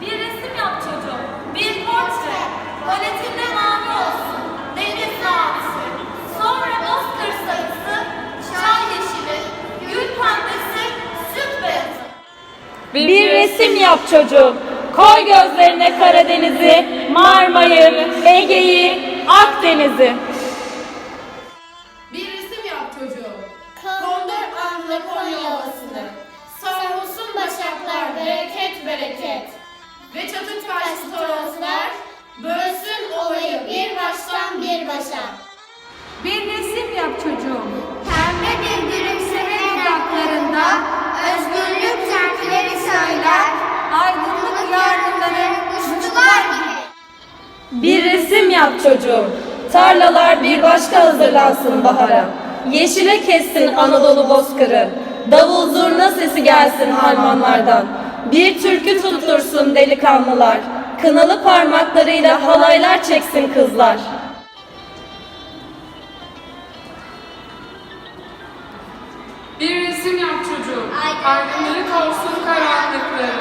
Bir resim yap çocuğum. Bir portre. Paletinde mavi olsun. Deniz mavisi. Sonra bozkır sarısı. Çay yeşili. Gül pembesi. Süt beyazı. Bir resim yap çocuğum. Koy gözlerine Karadeniz'i, Marmara'yı, Ege'yi, Akdeniz'i. Bereket. Ve çatı taşlı toroslar bölsün olayı bir baştan bir başa. Bir resim yap çocuğum. Pembe bir gülümseme dudaklarında özgürlük şarkıları söyler. Aydınlık yarınları uçtular gibi. Bir resim yap çocuğum. Tarlalar bir başka hazırlansın bahara. Yeşile kessin Anadolu bozkırı. Davul zurna sesi gelsin harmanlardan. Bir türkü tuttursun delikanlılar. Kınalı parmaklarıyla halaylar çeksin kızlar. Bir resim yap çocuğum. Aydınlık olsun karanlıkları.